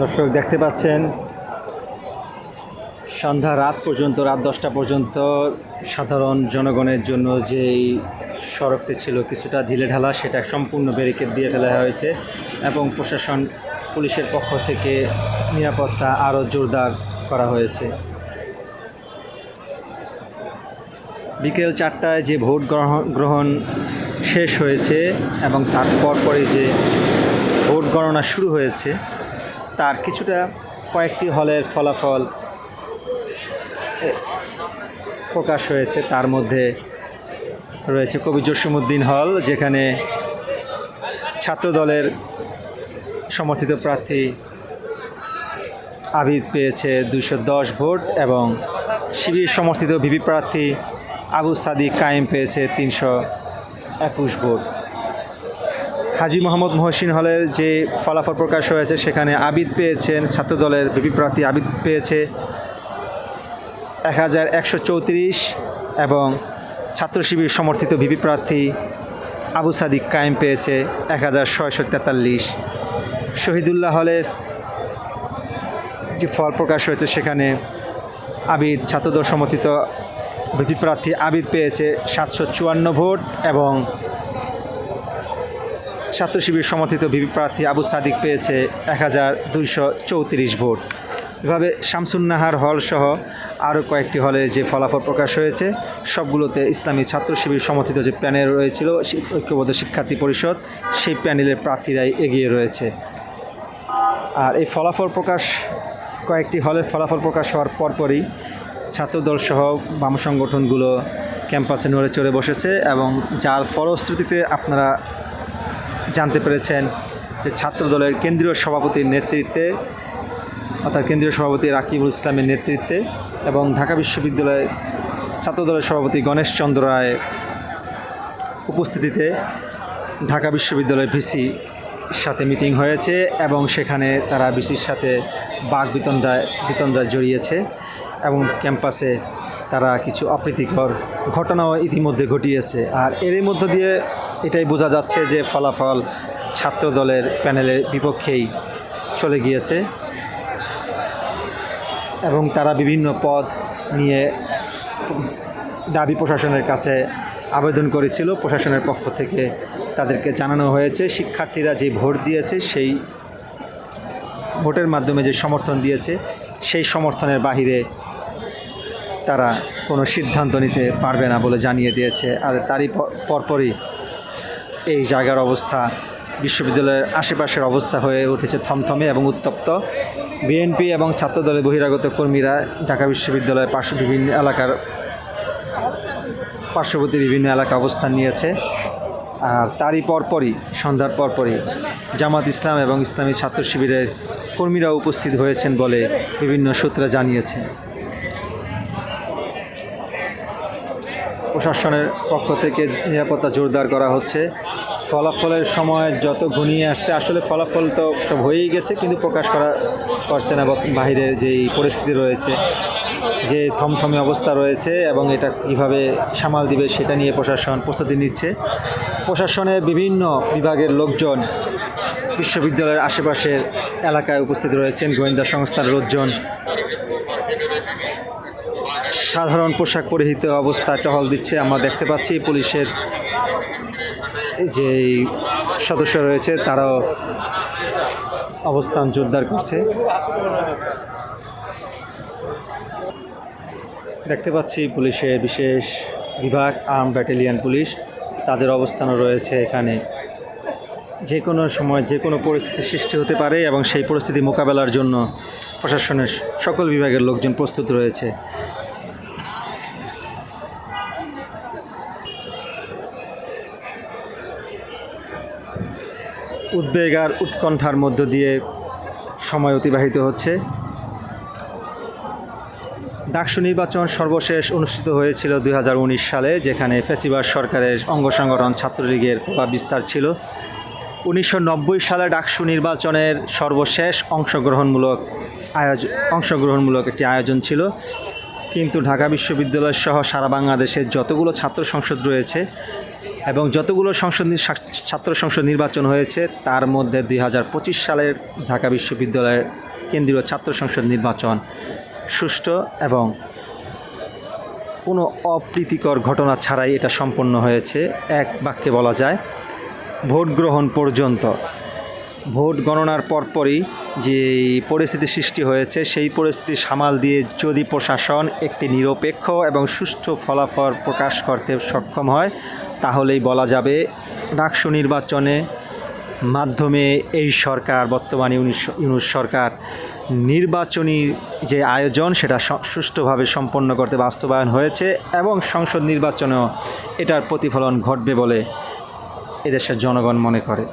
দর্শক দেখতে পাচ্ছেন, সন্ধ্যা রাত পর্যন্ত, রাত দশটা পর্যন্ত সাধারণ জনগণের জন্য যেই সড়কটি ছিল কিছুটা ঢিলে ঢালা, সেটা সম্পূর্ণ ব্যারিকেড দিয়ে ফেলা হয়েছে এবং প্রশাসন পুলিশের পক্ষ থেকে নিরাপত্তা আরও জোরদার করা হয়েছে। বিকেল চারটায় যে ভোট গ্রহণ শেষ হয়েছে এবং তার পরপরই যে ভোট গণনা শুরু হয়েছে তার কিছুটা কয়েকটি হলের ফলাফল প্রকাশ হয়েছে। তার মধ্যে রয়েছে কবি জসিমুদ্দিন হল, যেখানে ছাত্রদলের সমর্থিত প্রার্থী আবিদ পেয়েছে দুশো দশ ভোট এবং শিবির সমর্থিত ভিপি প্রার্থী আবু সাদিক কায়েম পেয়েছে তিনশো একুশ ভোট। হাজি মোহাম্মদ মহসিন হলের যে ফলাফল প্রকাশ হয়েছে, সেখানে আবিদ পেয়েছেন, ছাত্রদলের বিপি প্রার্থী আবিদ পেয়েছে এক হাজার একশো চৌত্রিশ এবং ছাত্র শিবির সমর্থিত ভিপি প্রার্থী আবু সাদিক কায়েম পেয়েছে এক হাজার ছয়শো তেতাল্লিশ। শহীদুল্লাহ হলের যে ফল প্রকাশ হয়েছে, সেখানে আবিদ ছাত্রদল সমর্থিত ভিপি প্রার্থী আবিদ পেয়েছে সাতশো চুয়ান্ন ভোট এবং ছাত্র শিবির সমর্থিত ভিপি প্রার্থী আবু সাদিক পেয়েছে এক হাজার দুইশো চৌত্রিশ ভোট। এভাবে শামসুন্নাহার হল সহ আরও কয়েকটি হলে যে ফলাফল প্রকাশ হয়েছে, সবগুলোতে ইসলামী ছাত্র শিবির সমর্থিত যে প্যানেল রয়েছিল ঐক্যবদ্ধ শিক্ষার্থী পরিষদ, সেই প্যানেলের প্রার্থীরাই এগিয়ে রয়েছে। আর এই ফলাফল প্রকাশ, কয়েকটি হলের ফলাফল প্রকাশ হওয়ার পরপরই ছাত্রদল সহ বাম সংগঠনগুলো ক্যাম্পাসে নড়ে চড়ে বসেছে এবং যার ফলশ্রুতিতে আপনারা জানতে পেরেছেন যে ছাত্রদলের কেন্দ্রীয় সভাপতির নেতৃত্বে অর্থাৎ কেন্দ্রীয় সভাপতি রাকিবুল ইসলামের নেতৃত্বে এবং ঢাকা বিশ্ববিদ্যালয়ের ছাত্রদলের সভাপতি গণেশ চন্দ্র রায় উপস্থিতিতে ঢাকা বিশ্ববিদ্যালয়ের ভিসি সাথে মিটিং হয়েছে এবং সেখানে তারা ভিসির সাথে বাঘ বিতণ্ডায় বিতণ্ডায় জড়িয়েছে এবং ক্যাম্পাসে তারা কিছু অপ্রীতিকর ঘটনাও ইতিমধ্যে ঘটিয়েছে। আর এরই মধ্য দিয়ে এটাই বোঝা যাচ্ছে যে ফলাফল ছাত্র দলের প্যানেলের বিপক্ষেই চলে গিয়েছে এবং তারা বিভিন্ন পদ নিয়ে দাবি প্রশাসনের কাছে আবেদন করেছিল। প্রশাসনের পক্ষ থেকে তাদেরকে জানানো হয়েছে, শিক্ষার্থীরা যে ভোট দিয়েছে, সেই ভোটের মাধ্যমে যে সমর্থন দিয়েছে, সেই সমর্থনের বাহিরে তারা কোনো সিদ্ধান্ত নিতে পারবে না বলে জানিয়ে দিয়েছে। আর তারই পর- পরপরই এই জায়গার অবস্থা, বিশ্ববিদ্যালয়ের আশেপাশের অবস্থা হয়ে উঠেছে থমথমে এবং উত্তপ্ত। বিএনপি এবং ছাত্রদলের বহিরাগত কর্মীরা ঢাকা বিশ্ববিদ্যালয়ের পার্শ্ব বিভিন্ন এলাকার পার্শ্ববর্তী বিভিন্ন এলাকা অবস্থান নিয়েছে। আর তারই পরপরই, সন্ধ্যার পরপরই জামাত ইসলাম এবং ইসলামী ছাত্র শিবিরের কর্মীরা উপস্থিত হয়েছেন বলে বিভিন্ন সূত্রে জানিয়েছে। প্রশাসনের পক্ষ থেকে নিরাপত্তা জোরদার করা হচ্ছে। ফলাফলের সময় যত ঘনিয়ে আসছে, আসলে ফলাফল তো সব হয়েই গেছে, কিন্তু প্রকাশ করা করছে না। বাহিরের যেই পরিস্থিতি রয়েছে, যে থমথমে অবস্থা রয়েছে এবং এটা কীভাবে সামাল দিবে সেটা নিয়ে প্রশাসন প্রস্তুতি নিচ্ছে। প্রশাসনের বিভিন্ন বিভাগের লোকজন বিশ্ববিদ্যালয়ের আশেপাশের এলাকায় উপস্থিত রয়েছেন। গোয়েন্দা সংস্থার লোকজন সাধারণ পোশাক পরিহিত অবস্থায় টহল দিচ্ছে, আমরা দেখতে পাচ্ছি পুলিশের যে সদস্য রয়েছে তারাও অবস্থান জোরদার করছে। দেখতে পাচ্ছি পুলিশের বিশেষ বিভাগ, আর্ম ব্যাটালিয়ন পুলিশ, তাদের অবস্থানও রয়েছে এখানে। যে কোনো সময় যে কোনো পরিস্থিতি সৃষ্টি হতে পারে এবং সেই পরিস্থিতি মোকাবেলার জন্য প্রশাসনের সকল বিভাগের লোকজন প্রস্তুত রয়েছে। উদ্বেগ আর উৎকণ্ঠার মধ্য দিয়ে সময় অতিবাহিত হচ্ছে। ডাকসু নির্বাচন সর্বশেষ অনুষ্ঠিত হয়েছিল দুই হাজার উনিশ সালে, যেখানে ফেসিবাস সরকারের অঙ্গ সংগঠন ছাত্রলীগের প্রভাব বিস্তার ছিল। উনিশশো নব্বই সালে ডাকসু নির্বাচনের সর্বশেষ অংশগ্রহণমূলক আয়োজন অংশগ্রহণমূলক একটি আয়োজন ছিল। কিন্তু ঢাকা বিশ্ববিদ্যালয় সহ সারা বাংলাদেশের যতগুলো ছাত্র সংসদ রয়েছে এবং যতগুলো সংসদ ছাত্র সংসদ নির্বাচন হয়েছে, তার মধ্যে দুই সালের ঢাকা বিশ্ববিদ্যালয়ের কেন্দ্রীয় ছাত্র সংসদ নির্বাচন সুষ্ঠু এবং কোনো অপ্রীতিকর ঘটনা ছাড়াই এটা সম্পন্ন হয়েছে। এক বাক্যে বলা যায়, ভোট গ্রহণ পর্যন্ত ভোট গণনার পরপরই যে পরিস্থিতি সৃষ্টি হয়েছে, সেই পরিস্থিতি সামাল দিয়ে যদি প্রশাসন একটি নিরপেক্ষ এবং সুষ্ঠু ফলাফল প্রকাশ করতে সক্ষম হয়, তাহলেই বলা যাবে ডাকসু নির্বাচনে মাধ্যমে এই সরকার, বর্তমানে ইউনিশ সরকার নির্বাচনী যে আয়োজন, সেটা সুষ্ঠুভাবে সম্পন্ন করতে বাস্তবায়ন হয়েছে এবং সংসদ নির্বাচনেও এটার প্রতিফলন ঘটবে বলে এদেশের জনগণ মনে করে।